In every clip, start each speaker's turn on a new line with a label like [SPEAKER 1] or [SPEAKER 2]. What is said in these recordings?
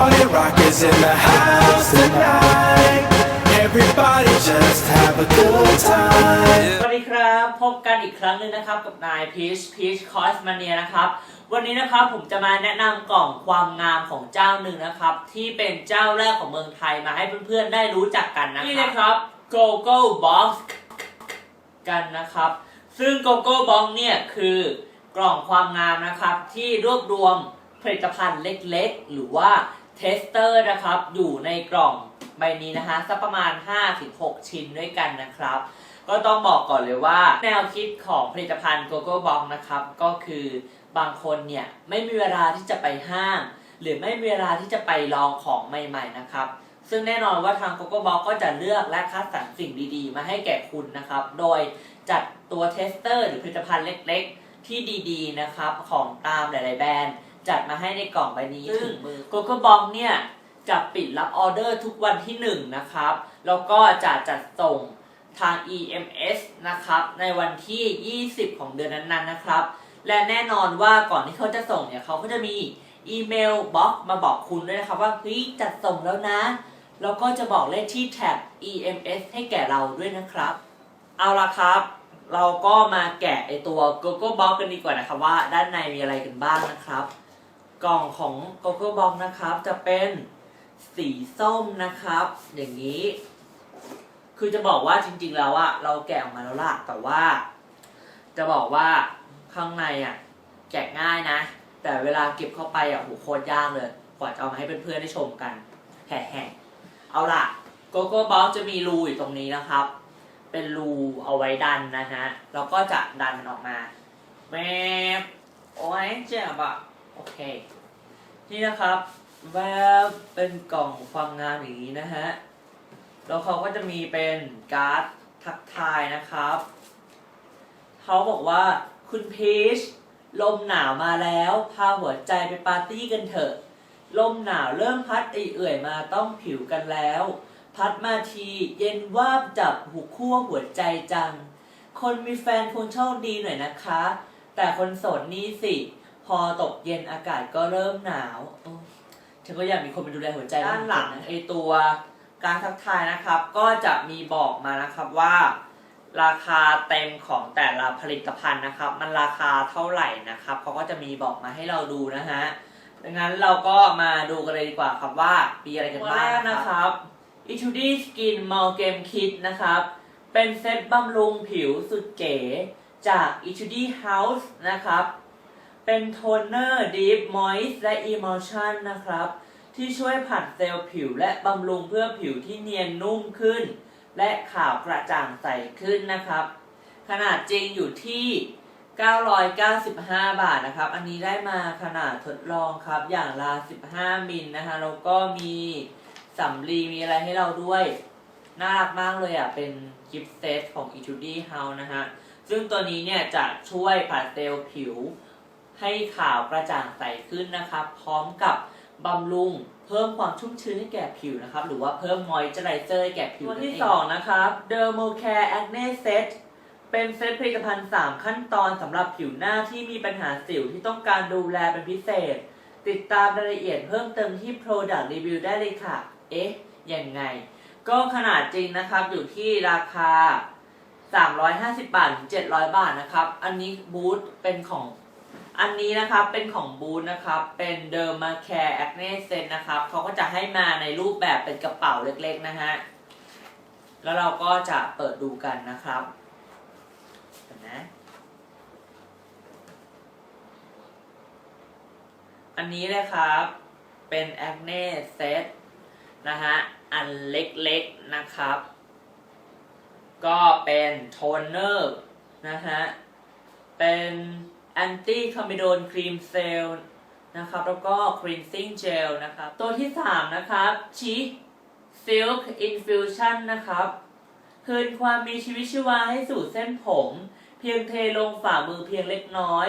[SPEAKER 1] party rock is in the house tonight. Everybody just have a good time.
[SPEAKER 2] สวัสดีครับพบกันอีกครั้งหนึ่งนะครับกับนายพีชพีชคอสมาเนียนะครับ วันนี้นะครับผมจะมาแนะนำกล่องความงามของเจ้าหนึ่งนะครับ ที่เป็นเจ้าแรกของเมืองไทยมาให้เพื่อนๆได้รู้จักกันนะครับ นี่นะครับ GoGo Box กันนะครับ ซึ่ง GoGo Box เนี่ยคือกล่องความงามนะครับที่รวบรวมผลิตภัณฑ์เล็กๆ หรือว่า เทสเตอร์นะครับ อยู่ในกล่องใบนี้นะคะสักประมาณ 5-6 ชิ้นด้วยกันนะครับ ก็ต้องบอกก่อนเลยว่า แนวคิดของผลิตภัณฑ์ GoGo Box นะครับ ก็คือบางคนเนี่ย ไม่มีเวลาที่จะไปห้าง หรือไม่มีเวลาที่จะไปลองของใหม่ ๆ นะครับ ซึ่งแน่นอนว่าทาง GoGo Box ก็จะเลือกและคัดสรรสิ่งดีๆ มาให้แก่คุณนะครับ โดยจัดตัวเทสเตอร์หรือผลิตภัณฑ์เล็ก ๆ ที่ดีๆ นะครับของตามหลาย ๆ แบรนด์ จัดมาให้ในกล่องใบนี้ถึงมือ GoGo Box เนี่ยจะปิดรับออเดอร์ทุกวันที่ 1 นะครับ แล้วก็จะจัดส่งทาง EMS นะครับ ในวันที่ 20 ของเดือนนั้นๆนะครับ และแน่นอนว่าก่อนที่เขาจะส่งเนี่ยเขาก็จะมีอีเมลบล็อกมาบอกคุณด้วยนะครับว่าเฮ้ยจัดส่งแล้วนะ แล้วก็จะบอกเลขที่แท็บ EMS ให้แก่เราด้วยนะครับ เอาละครับ เราก็มาแกะไอตัว Gogo Box กันดีกว่านะครับว่าด้านในมีอะไรกันบ้างนะครับ กล่องของ Gogo Box นะครับ จะเป็นสีส้มนะครับ อย่างนี้ คือจะบอกว่าจริง ๆ แล้วอะเราแกะออกมาแล้วล่ะ แต่ว่า จะบอกว่าข้างในอะแกะง่ายนะ แต่เวลาเก็บเข้าไปอะโหโคตรยากเลย กว่าจะเอามาให้เพื่อนๆได้ชมกันแห่ๆเอาล่ะ Gogo Box จะมีรูอยู่ตรงนี้นะครับ เป็นรูเอาไว้ดันนะฮะแล้วก็จะดันมันออกมาแมบโอ้ยเจ็บอะ โอเค นี่นะครับแวบเป็นกล่องความงามอย่างนี้นะฮะ แล้วเขาก็จะมีเป็นการ์ดทักทายนะครับ เขาบอกว่าคุณพีชลมหนาวมาแล้ว พาหัวใจไปปาร์ตี้กันเถอะ ลมหนาวเริ่มพัดเอื่อยมาต้องผิวกันแล้ว พัดมาทีเย็นวาบจับหูคั่วหัวใจจัง คนมีแฟนคงโชคดีหน่อยนะคะ แต่คนโสดนี่สิ อตกเย็นอากาศก็เริ่มหนาวโอ้ฉันก็อยากมีคนมาดูแลหัวใจด้านหลังไอตัวการทักทายนะครับ ก็จะมีบอกมานะครับว่า ราคาเต็มของแต่ละผลิตภัณฑ์นะครับ มันราคาเท่าไหร่นะครับเขาก็จะมีบอกมาให้เราดูนะฮะดังนั้นเราก็มาดูกันเลยดีกว่าครับว่ามีอะไรกันบ้างนะครับ i t u d i Skin m a l g a m Kit นะครับ เป็นเซตบำรุงผิวสุดเก๋จาก i t u d i House นะครับ เป็นโทนเนอร์ Deep Moist และ Emulsion นะครับ ที่ช่วยผัดเซลล์ผิวและบำรุงเพื่อผิวที่เนียนนุ่มขึ้น และขาวกระจ่างใสขึ้นนะครับ ขนาดจริงอยู่ที่ 995 บาทนะครับ อันนี้ได้มาขนาดทดลองครับ อย่างละ15 มิลนะคะแล้วก็มีสำลีมีอะไรให้เราด้วย น่ารักมากเลยอะ เป็นกิฟต์เซตของ e t u d y House นะฮะ ซึ่งตัวนี้เนี่ยจะช่วยผัดเซลล์ผิว ให้ขาวกระจ่างใสขึ้นนะครับ พร้อมกับบำรุงเพิ่มความชุ่มชื้นให้แก่ผิวนะครับ หรือว่าเพิ่มมอยเจอไรเซอร์ให้แก่ผิวตัวที่ 2 นะครับ Dermocare Acne Set เป็นเซตผลิตภัณฑ์ 3 ขั้นตอนสำหรับผิวหน้าที่มีปัญหาสิวที่ต้องการดูแลเป็นพิเศษ ติดตามรายละเอียดเพิ่มเติมที่ Product Review ได้เลยค่ะ เอ๊ะ ยังไง ก็ขนาดจริงนะครับอยู่ที่ราคา 350 บาทถึง700 บาทนะครับ อันนี้บูธเป็นของ อันนี้นะครับเป็นของบูธนะครับเป็น Dermacare Acne Set นะครับเขาก็จะให้มาในรูปแบบเป็นกระเป๋าเล็กๆนะฮะ แล้วเราก็จะเปิดดูกันนะครับเห็นนะอันนี้เลยครับเป็น Acne Set นะฮะ อันเล็กๆนะครับ ก็เป็นโทนเนอร์นะฮะ เป็น anti comedone cream gel นะครับแล้วก็ cleansing gel นะครับ ตัวที่ 3 นะครับ cheek silk infusion นะครับ คืนความมีชีวิตชีวาให้สู่เส้นผม เพียงเทลงฝ่ามือเพียงเล็กน้อย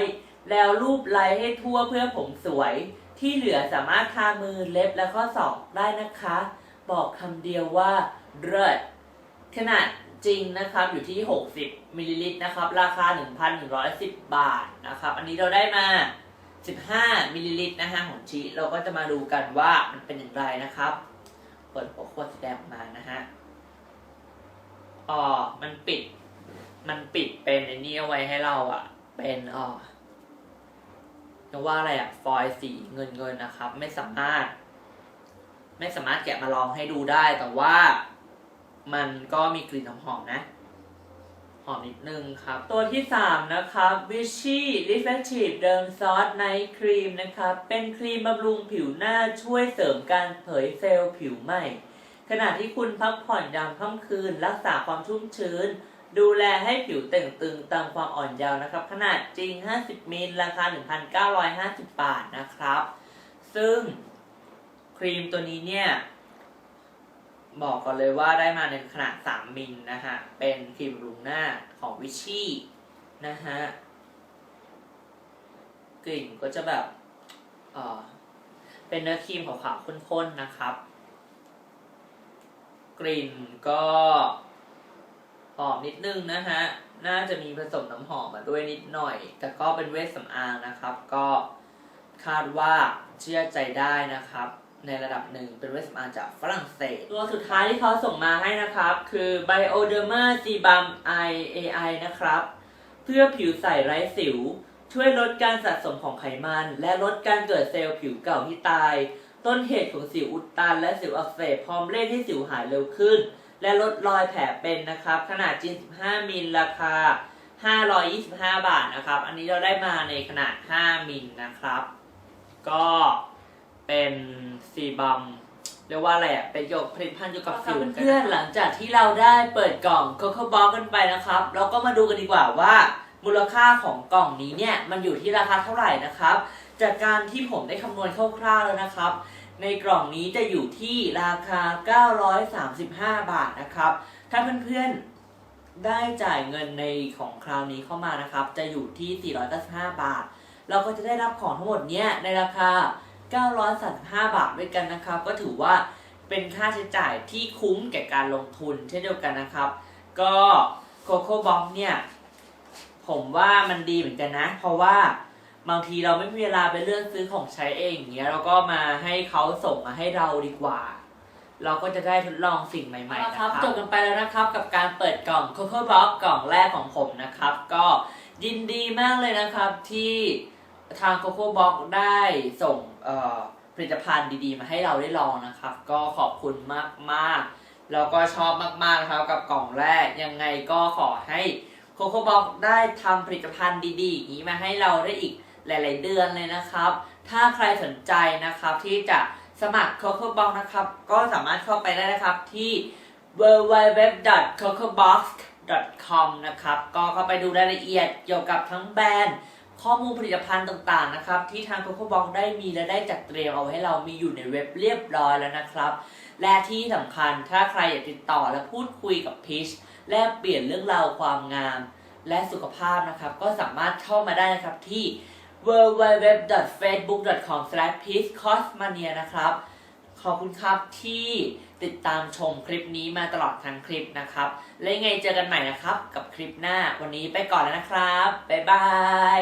[SPEAKER 2] แล้วรูปไล้ให้ทั่วเพื่อผมสวย ที่เหลือสามารถทามือเล็บและข้อศอกได้นะคะ บอกคำเดียวว่าเลิศขนาด จริงนะครับอยู่ที่ 60มิลลิลิตรนะครับราคา 1,110 บาทนะครับอันนี้เราได้มา 15มิลลิลิตรนะฮะของชีเราก็จะมาดูกันว่ามันเป็นอย่างไรนะครับเปิดหัวขวดสีแดงมานะฮะอ๋อมันปิด มันปิดเป็นไอ้นี่เอาไว้ให้เราอะเป็นอ๋อเรียกว่าอะไรอะฟอยล์สีเงินเงินๆนะครับ ไม่สามารถ ไม่สามารถแกะมาลองให้ดูได้แต่ว่า มันก็มีกลิ่นหอมๆนะ หอมนิดนึงครับ ตัวที่ 3 นะครับ Vichy Reflective Derm Sauce Night Cream นะครับ เป็นครีมบำรุงผิวหน้าช่วยเสริมการเผยเซลล์ผิวใหม่ ขณะที่คุณพักผ่อนยามค่ำคืน รักษาความชุ่มชื้น ดูแลให้ผิวเต่งตึงตามความอ่อนเยาว์นะครับ ขนาดจริง 50มิลราคา 1,950 บาทนะครับ ซึ่งครีมตัวนี้เนี่ย บอกก่อนเลยว่าได้มาในขนาด 3 มิลนะฮะ เป็นครีมบำรุงหน้าของวิชี่นะฮะ กลิ่นก็จะแบบเออเป็นเนื้อครีมขาวๆข้นๆนะครับ กลิ่นก็หอมนิดนึงนะฮะ น่าจะมีผสมน้ำหอมมาด้วยนิดหน่อย แต่ก็เป็นเวชสำอางนะครับ ก็คาดว่าเชื่อใจได้นะครับ ในระดับหนึ่งเป็นเวสำอาจากฝรั่งเศส ตัวสุดท้ายที่เขาส่งมาให้นะครับ คือ Bioderma Sebum Eye AI นะครับ เพื่อผิวใสไร้สิว ช่วยลดการสะสมของไขมัน และลดการเกิดเซลล์ผิวเก่าที่ตาย ต้นเหตุของสิวอุดตัน และสิวอักเสบพร้อมเร่งให้สิวหายเร็วขึ้น และลดรอยแผลเป็นนะครับ ขนาดจริง15มิลราคา 525 บาทนะครับ อันนี้เราได้มาในขนาด 5มิลนะครับ ก็ เป็นซีบัมเรียกว่าอะไรอะเป็นเกี่ยวกับผลิตภัณฑ์เกี่ยวกับสิวเพื่อนๆหลังจากที่เราได้เปิดกล่อง Coco Box กันไปนะครับ เราก็มาดูกันดีกว่าว่า มูลค่าของกล่องนี้เนี่ยมันอยู่ที่ราคาเท่าไหร่นะครับ จากการที่ผมได้คำนวณคร่าวๆแล้วนะครับ ในกล่องนี้จะอยู่ที่ราคา 935 บาทนะครับ ถ้าเพื่อนๆได้จ่ายเงินในของคราวนี้เข้ามานะครับ จะอยู่ที่ 495 บาท เราก็จะได้รับของทั้งหมดเนี้ยในราคา 935 บาทด้วยกันนะครับ ก็ถือว่าเป็นค่าใช้จ่ายที่คุ้มแก่การลงทุนเช่นเดียวกันนะครับ ก็ Coco Box เนี่ยผมว่ามันดีเหมือนกันนะ เพราะว่าบางทีเราไม่มีเวลาไปเลือกซื้อของใช้เองอย่างเงี้ยเราก็มาให้เขาส่งมาให้เราดีกว่า เราก็จะได้ทดลองสิ่งใหม่ๆนะครับจบกันไปแล้วนะครับกับการเปิดกล่อง Coco Box กล่องแรกของผมนะครับ ก็ยินดีมากเลยนะครับที่ ทาง Coco Box ได้ส่งผลิตภัณฑ์ดีๆ มาให้เราได้ลองนะครับ ก็ขอบคุณมากๆ แล้วก็ชอบมากๆนะครับกับกล่องแรก ยังไงก็ขอให้โคโค่บ็อกได้ทำผลิตภัณฑ์ดีๆอย่างนี้มาให้เราได้อีกหลาย ๆ เดือนเลยนะครับ ถ้าใครสนใจนะครับที่จะสมัคร Coco Box นะครับ ก็สามารถเข้าไปได้นะครับที่ www.cocobox.com นะครับ ก็เข้าไปดูรายละเอียดเกี่ยวกับทั้งแบรนด์ ข้อมูลผลิตภัณฑ์ต่างๆนะครับ ที่ทาง Coco Box ได้มีและได้จัดเตรียมเอาไว้ให้เรามีอยู่ในเว็บเรียบร้อยแล้วนะครับ และที่สำคัญถ้าใครอยากติดต่อและพูดคุยกับพีชแลกเปลี่ยนเรื่องราวความงาม และสุขภาพนะครับ ก็สามารถเข้ามาได้นะครับที่ www.facebook.com/peachcosmania นะครับ ขอบคุณครับที่ติดตามชมคลิปนี้มาตลอดทั้งคลิปนะครับ และยังไงเจอกันใหม่นะครับ กับคลิปหน้าวันนี้ไปก่อนแล้วนะครับ บ๊ายบาย